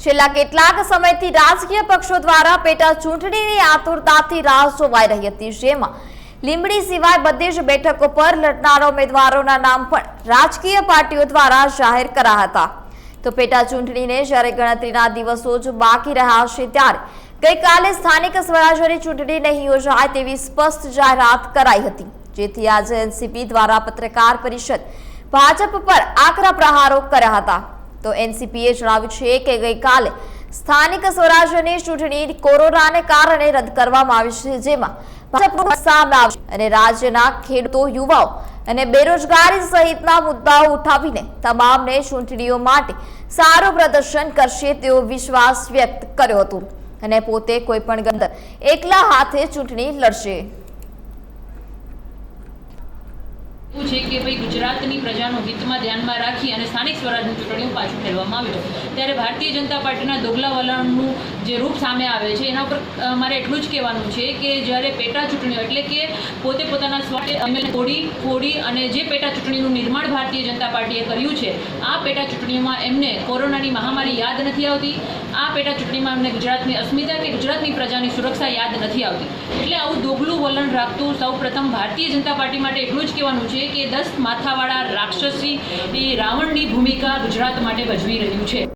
છેલ્લા કેટલાક સમયથી રાજકીય પક્ષો દ્વારા પેટા ચૂંટણીની આતુરતાથી રાહ જોવાઈ રહી હતી, જેમાં લીંબડી સિવાય બધી જ બેઠકો પર લડનારા ઉમેદવારોના નામ પણ રાજકીય પાર્ટીઓ દ્વારા જાહેર કરાયા હતા. તો પેટા ચૂંટણીને જ્યારે ગણતરીના દિવસો જ બાકી રહ્યા છે, ત્યારે ગઈકાલે સ્થાનિક સ્વરાજ્યની ચૂંટણી નહીં યોજાય તેવી સ્પષ્ટ જાહેરાત કરાઈ હતી, જેથી આજે એનસીપી દ્વારા પત્રકાર પરિષદ ભાજપ પર આકરા પ્રહારો કર્યા હતા. તો એનસીપીએ જણાવ્યું છે કે ગઈકાલે સ્થાનિક સ્વરાજ્યની ચૂંટણી કોરોનાને કારણે રદ કરવામાં આવી છે, જેમાં અને રાજ્યના ખેડૂતો, યુવાઓ અને બેરોજગારી સહિતના મુદ્દાઓ ઉઠાવીને તમામને ચૂંટણીઓ માટે સારું પ્રદર્શન કરશે તેવો વિશ્વાસ વ્યક્ત કર્યો હતો અને પોતે કોઈ પણ ગંદર એકલા હાથે ચૂંટણી લડશે. એવું છે કે ભાઈ ગુજરાતની પ્રજાનું હિતમાં ધ્યાનમાં રાખી અને સ્થાનિક સ્વરાજની ચૂંટણીઓ પાછું ખેલવામાં આવ્યું ત્યારે ભારતીય જનતા પાર્ટીના દોગલા વલણનું જે રૂપ સામે આવે છે, એના ઉપર મારે એટલું જ કહેવાનું છે કે જ્યારે પેટા ચૂંટણીઓ, એટલે કે પોતે પોતાના સ્વાટે ફોડી ફોડી અને જે પેટા ચૂંટણીનું નિર્માણ ભારતીય જનતા પાર્ટીએ કર્યું છે, આ પેટા ચૂંટણીઓમાં એમને કોરોનાની મહામારી યાદ નથી આવતી આ પેટા ચૂંટણીમાં અમને ગુજરાતની અસ્મિતા કે ગુજરાતની પ્રજાની સુરક્ષા યાદ નથી આવતી. એટલે આવું દોગલું વલણ રાખતું સૌ ભારતીય જનતા પાર્ટી માટે એટલું જ કહેવાનું છે કે દસ માથાવાળા રાક્ષસી રાવણની ભૂમિકા ગુજરાત માટે ભજવી રહ્યું છે.